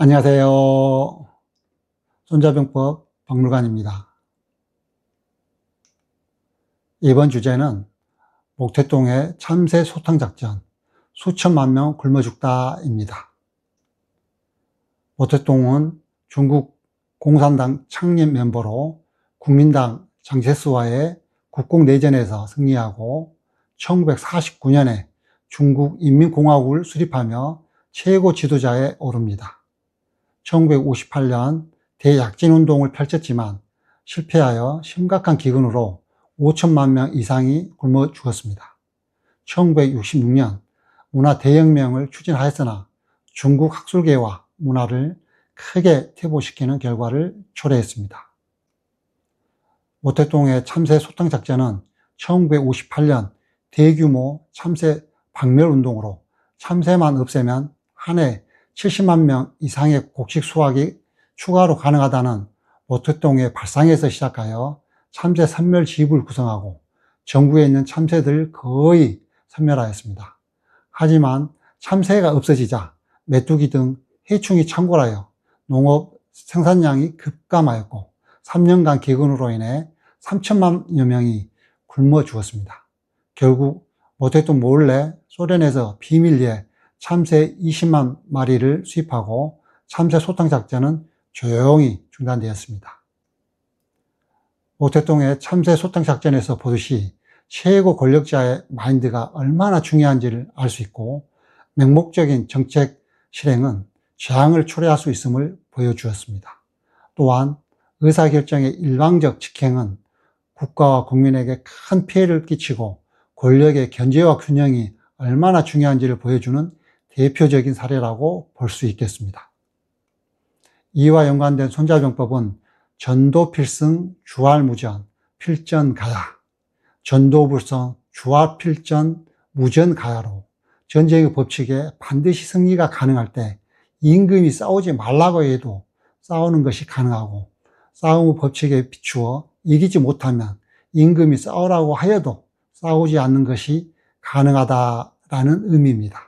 안녕하세요. 손자병법 박물관입니다. 이번 주제는 목태동의 참새 소탕 작전 수천만 명 굶어 죽다입니다. 목태동은 중국 공산당 창립 멤버로 국민당 장제스와의 국공 내전에서 승리하고 1949년에 중국 인민공화국을 수립하며 최고 지도자에 오릅니다. 1958년 대약진운동을 펼쳤지만 실패하여 심각한 기근으로 5천만 명 이상이 굶어 죽었습니다. 1966년 문화 대혁명을 추진하였으나 중국 학술계와 문화를 크게 퇴보시키는 결과를 초래했습니다. 모택동의 참새 소탕 작전은 1958년 대규모 참새 박멸 운동으로 참새만 없애면 한 해 70만 명 이상의 곡식 수확이 추가로 가능하다는 모택동의 발상에서 시작하여 참새 선멸 지입을 구성하고 전국에 있는 참새들 거의 선멸하였습니다. 하지만 참새가 없어지자 메뚜기 등 해충이 창궐하여 농업 생산량이 급감하였고 3년간 기근으로 인해 3천만여 명이 굶어 죽었습니다. 결국 모택동 몰래 소련에서 비밀리에 참새 20만 마리를 수입하고 참새 소탕 작전은 조용히 중단되었습니다. 모택동의 참새 소탕 작전에서 보듯이 최고 권력자의 마인드가 얼마나 중요한지를 알 수 있고 맹목적인 정책 실행은 재앙을 초래할 수 있음을 보여주었습니다. 또한 의사결정의 일방적 직행은 국가와 국민에게 큰 피해를 끼치고 권력의 견제와 균형이 얼마나 중요한지를 보여주는 대표적인 사례라고 볼 수 있겠습니다. 이와 연관된 손자병법은 전도필승, 주활무전, 필전가야, 전도불성, 주활필전, 무전가야로 전쟁의 법칙에 반드시 승리가 가능할 때 임금이 싸우지 말라고 해도 싸우는 것이 가능하고 싸움의 법칙에 비추어 이기지 못하면 임금이 싸우라고 하여도 싸우지 않는 것이 가능하다라는 의미입니다.